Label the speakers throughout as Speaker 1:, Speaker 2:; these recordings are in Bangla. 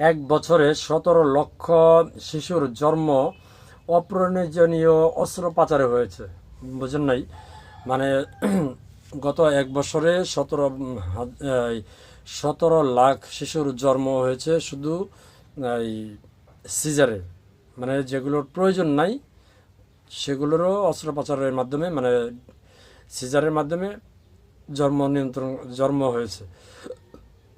Speaker 1: এক বছরে সতেরো লক্ষ শিশুর জন্ম অপ্রয়োজনীয় অস্ত্র পাচারে হয়েছে। বুঝেন নাই? মানে গত এক বছরে সতেরো সতেরো লাখ শিশুর জন্ম হয়েছে শুধু, এই সিজারে। মানে যেগুলোর প্রয়োজন নাই, সেগুলোরও অস্ত্র পাচারের মাধ্যমে মানে সিজারের মাধ্যমে জন্ম নিয়ন্ত্রণ, জন্ম হয়েছে।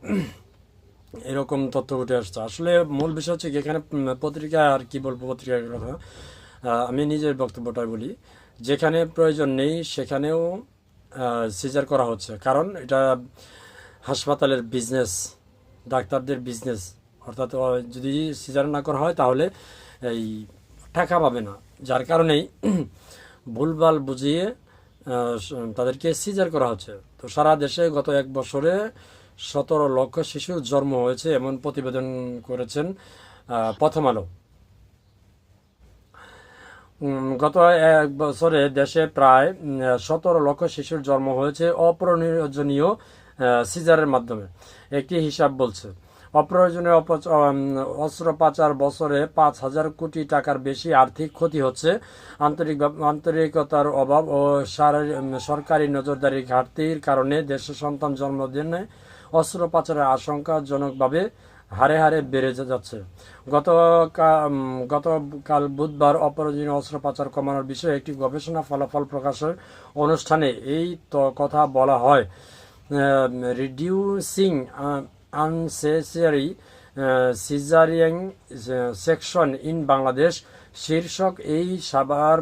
Speaker 1: এরকম তথ্য উঠে আসছে। আসলে মূল বিষয় হচ্ছে এখানে পত্রিকা আর কি বলব পত্রিকার কথা। আমি নিজের বক্তব্যটা বলি। যেখানে প্রয়োজন নেই, সেখানেও সিজার করা হচ্ছে। কারণ এটা হাসপাতালের বিজনেস ডাক্তারদের বিজনেস অর্থাৎ যদি সিজার না করা হয়, তাহলে এই টাকা পাবে না। যার কারণেই ভুলভাল বুঝিয়ে তাদেরকে সিজার করা হচ্ছে। তো সারা দেশে গত এক বছরে সতেরো লক্ষ শিশুর জন্ম হয়েছে এমন প্রতিবেদন করেছেন প্রথম আলো। গত এক বছরে দেশে প্রায় সতেরো লক্ষ শিশুর জন্ম হয়েছে অপ্রয়োজনীয় সিজারের মাধ্যমে। একটি হিসাব বলছে অপ্রয়োজনীয় উম, বছরে পাঁচ হাজার কোটি টাকার বেশি আর্থিক ক্ষতি হচ্ছে। আন্তরিক আন্তরিকতার অভাব ও সার- সরকারি নজরদারি ঘাটতির কারণে দেশে সন্তান জন্মদিনে অস্ত্র পাচারের আশঙ্কাজনকভাবে হারে হারে বেড়ে যাচ্ছে। গত গতকাল বুধবার অপরাধীন অস্ত্র পাচার কমানোর বিষয়ে একটি গবেষণা ফলাফল প্রকাশের অনুষ্ঠানে এই কথা বলা হয়। Reducing unnecessary caesarean section in Bangladesh শীর্ষক এই সবার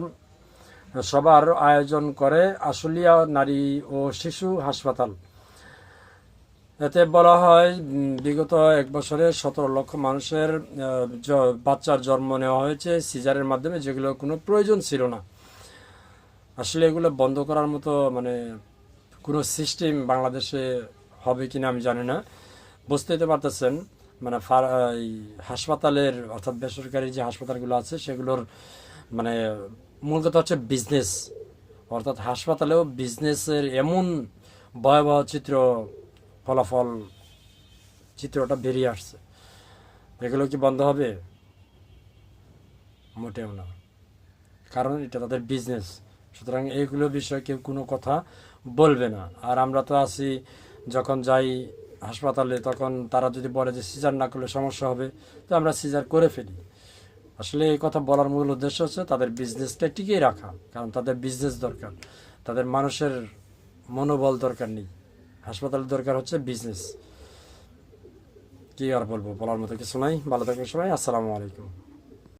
Speaker 1: সবার আয়োজন করে আশুলিয়া নারী ও শিশু হাসপাতাল। এতে বলা হয় বিগত এক বছরে সতেরো লক্ষ মানুষের বাচ্চার জন্ম নেওয়া হয়েছে সিজারের মাধ্যমে, যেগুলো কোনো প্রয়োজন ছিল না। আসলে এগুলো বন্ধ করার মতো মানে কোনো সিস্টেম বাংলাদেশে হবে কিনা আমি জানি না। বুঝতেই তো পারতেছেন মানে এই হাসপাতালের, অর্থাৎ বেসরকারি যে হাসপাতালগুলো আছে, সেগুলোর মানে মূল কথা হচ্ছে বিজনেস অর্থাৎ হাসপাতালেও বিজনেসের এমন ভয়াবহ চিত্র ফলাফল, চিত্রটা বেরিয়ে আসছে। এগুলো কি বন্ধ হবে? মোটেও না। কারণ এটা তাদের বিজনেস সুতরাং এইগুলো বিষয়ে কেউ কোনো কথা বলবে না। আর আমরা তো আছি, যখন যাই হাসপাতালে, তখন তারা যদি বলে যে সিজার না করলে সমস্যা হবে, তো আমরা সিজার করে ফেলি। আসলে এই কথা বলার মূল উদ্দেশ্য হচ্ছে তাদের বিজনেসটা টিকিয়ে রাখা। কারণ তাদের বিজনেস দরকার। তাদের মানুষের মনোবল দরকার নেই। হাসপাতালের দরকার হচ্ছে বিজনেস কি আর বলব, বলার মতো কিছু নাই। ভালো থাকবেন সবাই, আসসালামু আলাইকুম।